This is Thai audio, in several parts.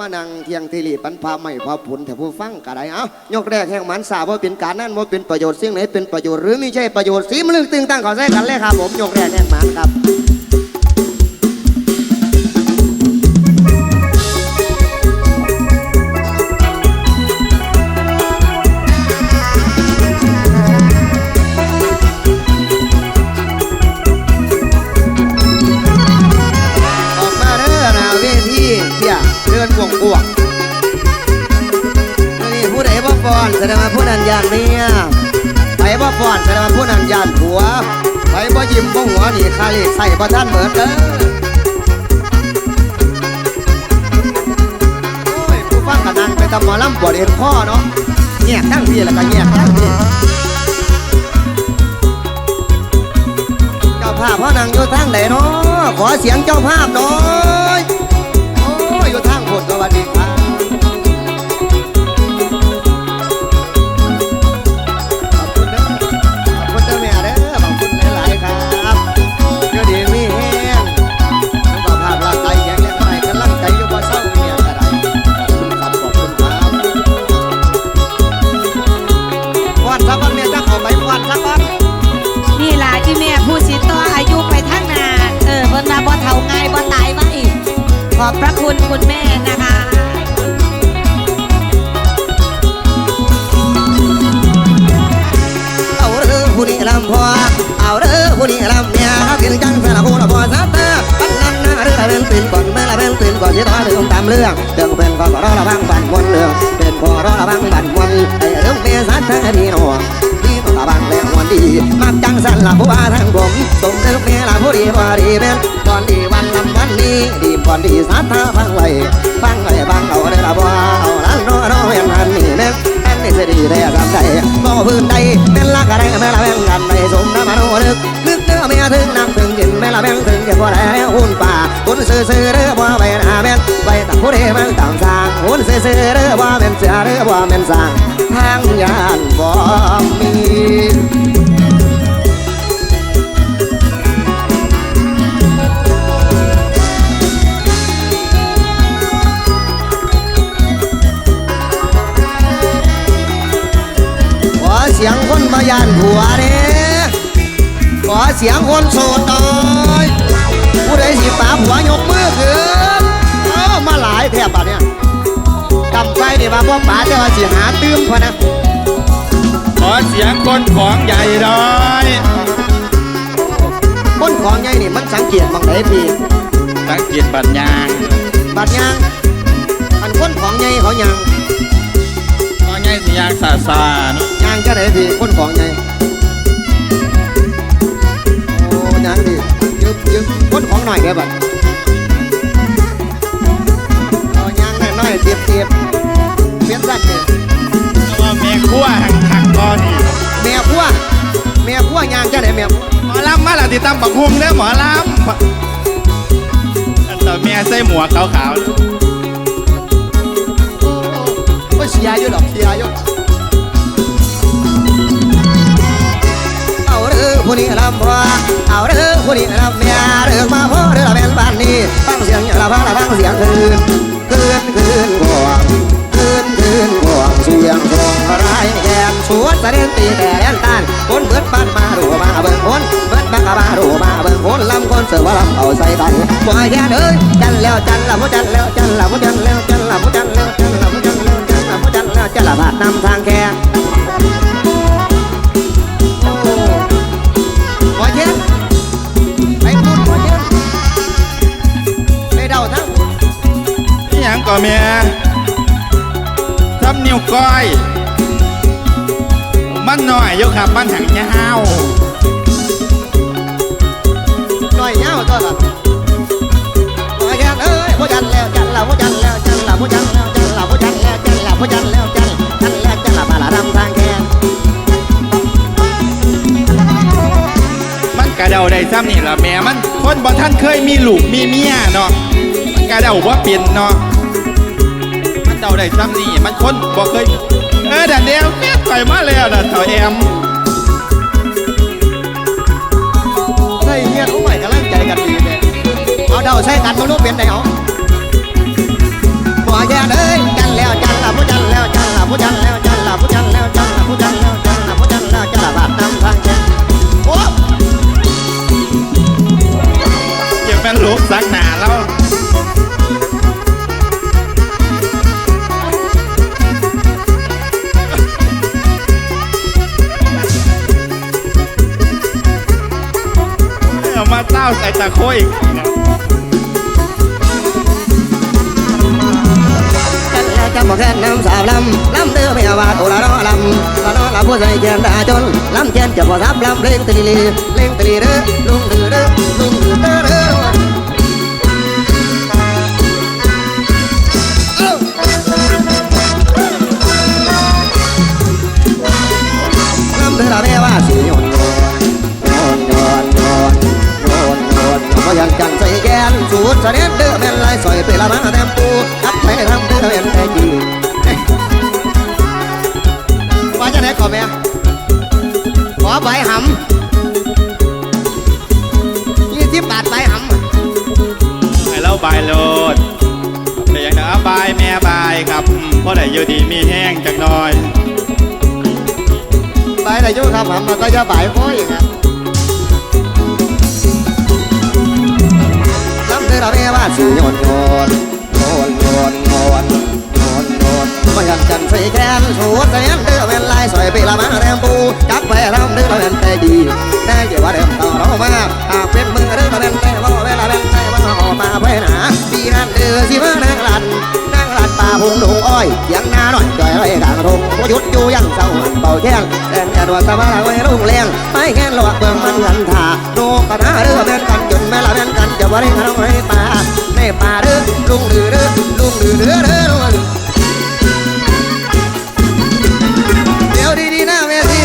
มานั่งเทียงทีรีปันพาไม่พาผุนแต่ผู้ฟังกะไดเอ้ายกแรกแห่งมันสาว่าเป็นการนั่นว่าเป็นประโยชน์สิ่งไหนเป็นประโยชน์หรือไม่ใช่ประโยชน์สีมนลึกตึงตั้งขอใส่กันเลยครับผมยกแรกแห่งมันครับ ยานเมียไปบ่ฟ้อนแสดงว่าผู้นั้นยานผัวไปบ่ยิ้มบ่หัวนี่คาเลขใส่บ่ท่านเหมือนเด้อผู้ฟังกันนั่งไปตำหมอลำปวดเห็นข้อเนาะแยกทั้งพี่แล้วก็แยกทั้งพี่เจ้าภาพพ่อนังอยู่ทางไหนเนาะขอเสียงเจ้าภาพหน่อย อบพระคุณคุณแม่นะคะเอาเด้อผู้นี้ลำพอเอาเด้อผู้นี้ลำเมียเขากินจังสารพูละพอสัตเตอร์ปันนั้นนะเรือเป็นปืนก่อนแม่ละเป็นปืนก่อนที่ต่อเรื่องตามเรื่องเรื่องเป็นก่อนก็รอละพังบันมวนเรื่องเป็นพอรอละพังบันมวนไอ้เรื่องเมียสัตเตอร์นี่หนอที่ต้องตะบังแรงวันดีมักจังสันละผู้ว่าทั้งผมสมเด็จเมียละผู้ดีว่าดีเป็นก่อนด ดีสัตเตอร์ฟังไว้ฟังไว้ฟังเอาเด้อละบ่เอาล้านนอรอเวียนหันนี่แม่แม่นนี่สิดีได้ทำใจบ่พื้นใดเป็นลักอะไรแม่ละแม่งกันในสมน้ำมันหัวนึกนึกเด้อเมียถึงน้ำถึงกินแม่ละแม่งถึงจะพอแล้วหุ่นป่าหุ่นซื่อๆเด้อบ่ไปหาแม่นไปตักผู้ใดมันตามสร้างหุ่นซื่อๆเด้อบ่แม่นเสือเด้อบ่แม่นสร้างทางยานบ่มี ยานผัวเด้ขอเสียงคนโสดหน่อยผู้ใดสิป่าผัวยกมือขึ้นเอามาหลายแทบอะเนี่ยกำไปนี่ว่าพ่อป๋าจะว่าสิหาตื้มพอนะขอเสียงคนของใหญ่หน่อยคนของใหญ่นี่มันสังเกตบางไหนพี่สังเกตบัญญางบัดยางอันคนของใหญ่เขายางของใหญ่สิยางซาซาเนาะยางจะไหนพี่คนของใหญ่โอ้ยางดิยึบยึบคนของหน่อยเด้อบัดเอายางน้อยๆเตียบเตียบเปลี่ยนสั้นเนี่ยว่าแม่ขั้วหังหักก่อนนี่แม่พัวแม่พัวยางจะไหนแม่พัวหมอลำมาละติดตามบักฮุงเด้อหมอลำอันต่อแม่ใส่หมวกขาวโอ้ยเสียอยู่ดอกเสียอยู่ เด้อผู้นี้ลำพัวเอาเด้อผู้นี้ลำเมียเรื่องมาพ่อเด้อละแม่นบ้านนี้ฟังเสียงอย่าละพังละพังเสียงคืนคืนคืนก่วงคืนคืนก่วงเสียงกองไรแกนสวนสะเด็นตีแต่แดนตานคนเบิดบ้านมาดูมาเบิ่งคนเบิดบ้านก็มาดูมาเบิ่งคนลำคนเสือว่าลำเอาใส่กันบ่ให้แค่เด้อจันแล้วจันละมุจันแล้วจันละมุจันแล้วจันละมุจันแล้วจันละมุจันแล้วจันละมุจันแล้วจันละบาดนำทางแค่ ก่อแม่ทำนิ้วก้อย มันหน่อยอยู่ครับมันหังยาวหน่อยเงาตัวละหมอเช็ดเอ้ยมุจันแล้วจันละมุจันแล้วจันละมุจันแล้วจันละมุจันแล้วจันละมุจันแล้วจันจันแล้วจันละบาดนำทางแค่มันกระเดาได้ซ้ำนี่ละแม่มันคนบ่ท่านเคยมีลูกมีเมียเนาะมันกระเดาว่าเป็นเนาะมันเดา ได้ซ้ำนี่มันคนบอกเคย เออดันเดียวแม่ต่อยมาแล้วนะเต่าแอมาวใส่ตะโคอีกกันแล้วจำบอกแค่น้ำสาวลำลำเดือไม่ว่าโอละน้อลำละน้อละผู้ใส่เกียนดาจนลำเกียนจะพอทับลำเพลงตรีลีเพลงตรีเด้อลุงเด้อเด้อลุงเด้อเด้อเด้อลำเดือละแม่ว่าสิโยนโยน สูดเด็จเด้อแม่นลายสอยไปละมาแต้มปูอับไปทำเด้อแม่นแต่จีว่าจะไหนขอแม่ขอใบหำยี่สิบบาทใบหำอะให้เราใบโลดแต่ย่างนั้นบายแม่บายครับเพราะได้อยู่ดีมีแห้งจังน่อยใบอะไรยุ่ครับหำมันก็จะใบโอ้ยครับ สิโยนโยนโยนโยนโยนโยนโยนมายันจันใส่แขนสูดแสนเดือเป็นลายสอยไปละมาแรมปูจับไปรำเดือเราเป็นแต่ดีแต่เกี่ยวว่าเดิมต่อเรามาหากเป็นมือเดือเราเป็นแต่ว่าเวลาเป็นแต่ว่าออกมาเพื่อหนาปีนั้นเดือสิมานางลัน พงดุงอ้อยเสียงนาหน่อยจอยไรกลางทงพยุดอยู่ยังเศร้าเบาแข้งแดนจัดว่าตะวันไว้รุ่งเลี้ยงไม่แค่หลอกเบิ่งมันกันทาโนกระทาเรือเป็นกันจนแม่ละเป็นกันจะว่าได้ขนมไรป่าในป่าเรือลุงเรือเรือลุงเรือเรือเรือลุงเดี๋ยวดีๆนะเวที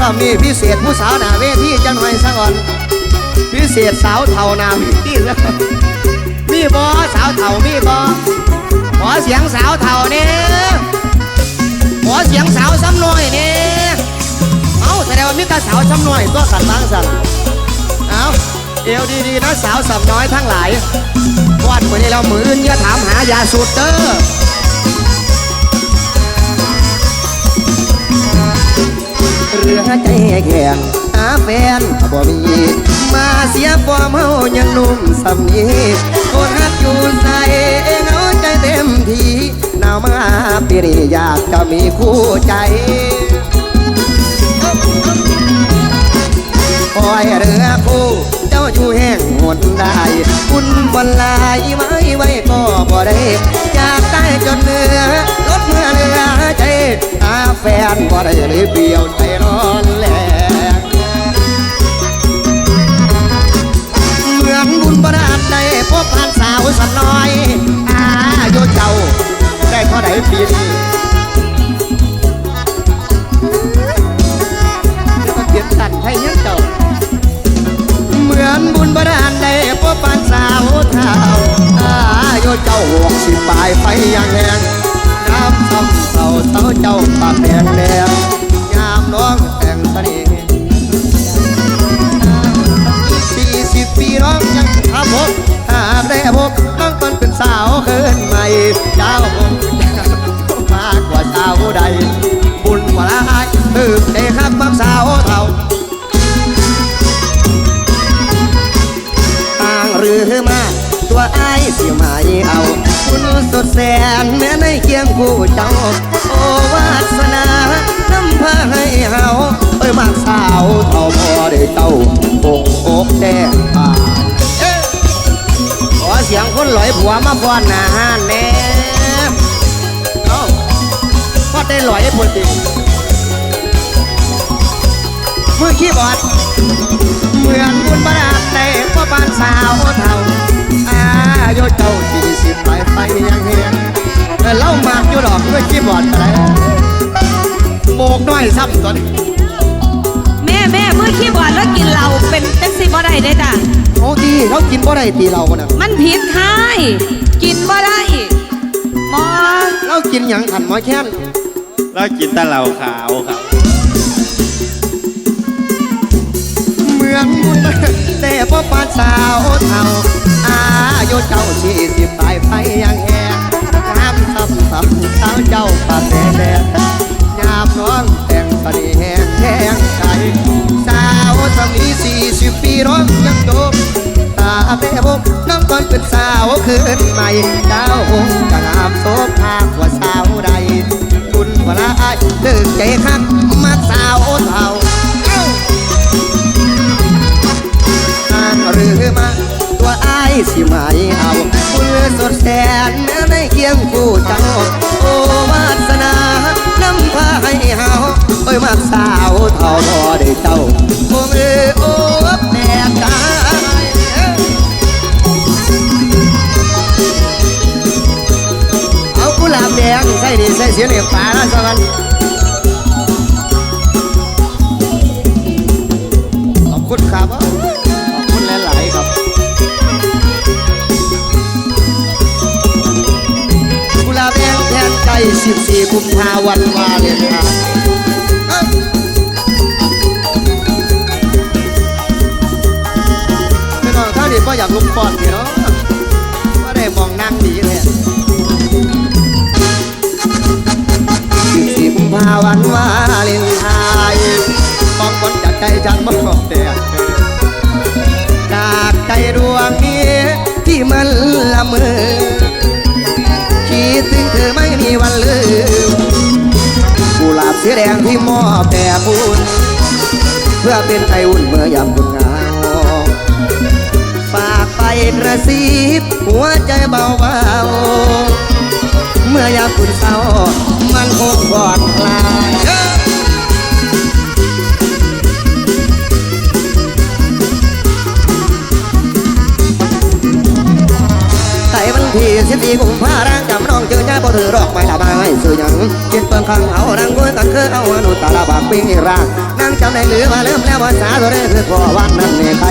รอบนี้พิเศษผู้สาวหน้าเวทีจังหน่อยซะก่อน เศษสาวเท่านามีที่แล้วมีบอสาวเท่ามีบอขอเสียงสาวเท่าเนี่ยขอเสียงสาวซ้ำหน่อยเนี่ยเอาแสดงว่ามีแต่สาวซ้ำหน่อยตัวขันบางสั่นเอาเอวดีๆนะสาวสำน้อยทั้งหลายวันวันนี้เรามืออื่นอย่าถามหายาสูตรเด้อเรือใจแข็งหาแฟนบ่มี มาเสียฟอร์มเฮายังนุ่มสำนีคนฮักอยู่ใส่เงาใจเต็มทีหนาวมาปีนี้อยากจะมีคู่ใจคอยเรือคู่เจ้าอยู่แห่งหนได้คุณบนลายไว้ไว้ก็บ่ได้อยากได้จนเหนื้อลดเมื่อเหลือใจหาแฟนบ่ได้เลยเบี้ยวใจร้อนแลง เหมือนบราดได้พบผ่านสาวสันน้อยอายุเจ้า ได้เท่าไหปีนี้ก็เปลี่ยนตันให้ยังเจ้า เหมือนบุญบราดได้พบผ่านสาวเท่าอายุเจ้าหกสิบปลายไฟยังแหงน้ำซ้ำเต่าเต่าเจ้าปากแดงแดงยามน้องแต่งเสน่ห์ พบหากได้พบน้องมันเป็นสาวเกินใหม่เจ้าคงมากกว่าสาวใด บุญกว่าลายตื่นได้ครับมักสาวเท่าต่างหรือมาตัวไอ้ายสิมาเอา คุณสดแสนแม้ในเคียงคู่เจ้าโอวาสนานำพาให้เฮาเอ้ยมากสาวเท่าพอได้เจ้าคงอกแดง ลอยผัวมาฟ้อนนาหานแน่เอ้าพอได้ลอยพอดีมือคีย์บอดเหมือนบุญบาราดแต่พ่อบ้านสาวเท่าอายุเจ้าสี่สิบไปไปยังเฮียงเล่ามากอยู่ดอกด้วยคีย์บอดอะไรโบกน้อยซ้ำตัวนี้แม่แม่มือขี้บอลแล้วกินเหล้าเป็นจังสิบ่ได้เด้จ้ะโอ้ดีเขา กินบ่ได้ตีเราน่ะมันผิดท้ายกินบ่ได้หมอเรากินหยังขันหมอแค้นแล้วกินแต่เหล้าขาวครับเหมือนบุญบาราดแต่พ่อบ้านสาวเท่าอายุเจ้าสี่สิบไปไปยังเฮียงน้ำซ้ำซ้ำสาวเจ้าปากแดงแดงยามน้องแต่งเสน่ห์แห้งแห้งใจสาวสามีสี่สิบปีร้องยังจบตา แม่บุกน้องก่อนเป็นสาวคืนใหม่ดาวหงจะงามโสภากว่าสาวใดคุณวลาอายเลิกใจคักมักสาวาวเท่าเอ้าอ่านหรือมาตัวไอ้สิไหมเอาคุณสดแสนในเคียงคู่เจ้าโอวาสนานำพาให้เฮาโอ้ยมักสาวเท่าพอได้เจ้า วันวาเลนไทน์เอ้ยพี่น้องถ้าดีก็อยากลุกปอดพี่เนาะก็ได้มองนั่งดีเลยสิบสี่กุมภาวันวาเลนไทน์มองคนจากใจฉันมองแต่จากใจดวงนี้ที่มันละเมอคิดถึงเธอไม่มีวันลืม สีแดงที่มอบแด่บุญเพื่อเป็นไออุ่นเมื่อยามคุณงาฝากไปกระซิบหัวใจเบาเบาเมื่อยามคุณเศร้ามันคงบอดคลาย สิบสี่กุมภาพันธ์จำน้องเจอญาบ่ถือรอกไม่ละบายสื่อหยังคิดเปิงข้างเอารังกุ้ยกันคือเอาอนุตาลาบากปิ้ร่างนั่งจำได้หรือว่าเริ่มแล้วภาษาตัวเรคือพ่อวันนั้นเนี่ยใคร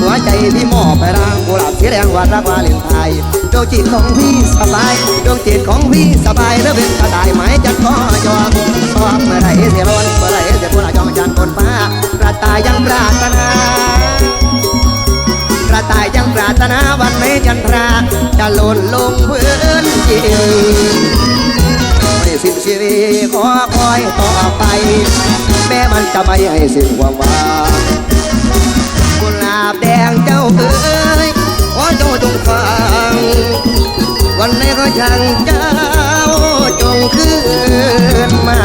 หัวใจพี่มอบไปร่างกุหลาบสีแดงวันรักวาเลนไทน์ดวงจิตของพี่สบายดวงจิตของพี่สบายแล้วเป็นกระต่ายไหมจัดก็ยอมชอบเมื่อไรเสียร้อนเมื่อไรเสียพวกเราจองจันทร์บนฟ้ากระต่ายยังปรารถนา กระต่ายยังปรารถนาวันไม่จันทรา จะหล่นลงพื้นดินไม่สิ้นชีวิตขอคอยต่อไป แม้มันจะไม่ให้สิ้นความหวังกุหลาบแดงเจ้าเอ๋ยขอเจ้าจงฟัง วันไหนก็ช่างเจ้าจงคืนมา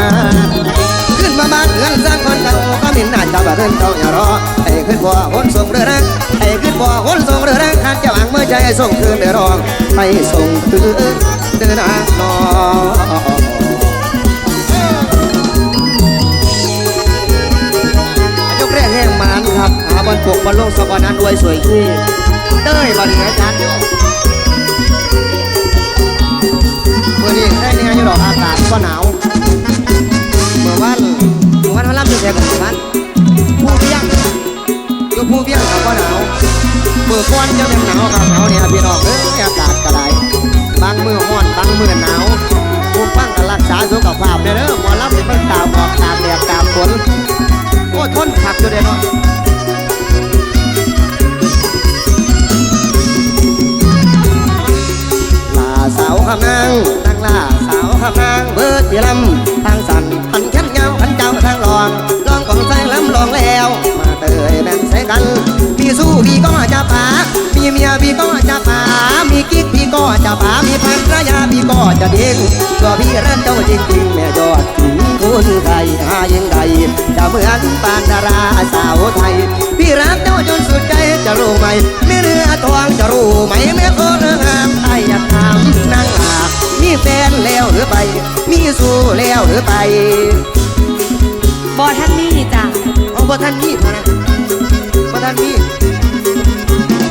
มาบ้านเรือนสร้างคนเก่าก็มินหน้าเจ้าบ้านเรือนเจ้าอย่ารอให้ขึ้นบ่อคนส่งเรือรักให้ขึ้นบ่อคนส่งเรือรักขาดจะหวังเมื่อใจส่งคืนเดือรองให้ส่งคืนเดือนางนอยกแรกแห้งมันครับหาบอลปกบอลลงสะบอนันอวยสวยขี้เต้ยบอลเหนือจานอยู่เมื่อนี้ได้เนี่ยอยู่ดอกอากาศก็หนาว เขาล่ำอยู่แค่กันผู้เพียงอยู่ผู้เพียงเขาก็หนาวเมื่อก้อนจะเป็นหนาวกับหนาวเนี่ยพี่น้องเอ้ยอากาศกระไดบางมือห้อนบางมือหนาวผู้ฟังก็รักษาสุขภาพเด้อเด้อหมอรับเป็นตามออกตามแดดตามฝนโอ้ทนขักอยู่เด้อเนาะ สู้พี่ก็จะผามีเมียพี่ก็จะผามีกิ๊กพี่ก็จะผามีพันรยาพี่ก็จะเด้งก็พี่รักเจ้าจริงๆแม่ยอดถึงคุณใครหายังไงจะเหมือนปานดาราสาวไทย พี่รักเจ้าจนสุดใจจะรู้ไหมไม่เรือทองจะรู้ไหมแม่คนงามไทยอยากถามนางลามีแฟนแล้วหรือไป มีสู้แล้วหรือไปบอท่านนี่จ้ะเอาบ่ท่านนี่พอนะ บ่ท่านนี่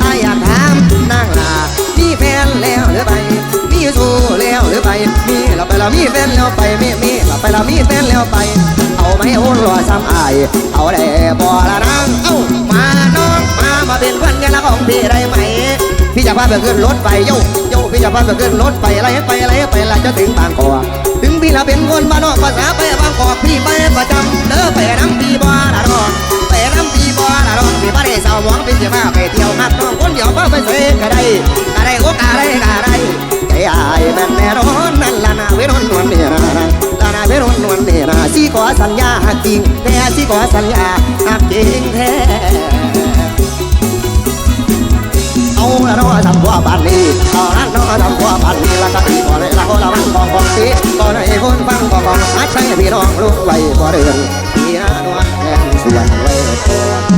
ถ้าอยากถามนางลามีแฟนแล้วหรือไป มีสู้แล้วหรือไป มีเราไปเรามีแฟนแล้วไป มีมีเราไปเรามีแฟนแล้วไป เอาไม่โอนรอซ้ำอายเอาได้บ่ละนางเอ้ามาน้องมามาเป็นเพื่อนกันละของพี่ได้ไหมพี่จะพาไปขึ้นรถไฟโยโยพี่จะพาไปขึ้นรถไฟอะไรไปอะไรไปละจะถึงบางกอกถึงพี่ละเป็นคนบ้านนอกภาษาไปบางกอกพี่ไปประจำเด้อไปน้ำพี่บ่ละรองไปน้ำพี่บ่ ละรองพี่บ่ได้สาวหมองพี่จะพาไปเที่ยวมักน้องคนเดียวพาไปเสกก็ได้ก็ได้โอ้ก็ได้ก็ได้ใจอายแม่แน่นอนนั่นละนาเวรนวันเนี่ยนะละนาเวรนวันเนี่ยนะสิขอสัญญาจริงแท้สิขอสัญญาหักจริงแท้เอาละน้อทำว่าบ้านนี้เอาละน้อทำว่าบ้านนี้ละก็ตีก่อนเลยละก็ละมันกองกองตีก่อนให้คนฟังกองกองอาใช้พี่น้องรู้ไว้บ่เรื่น้อง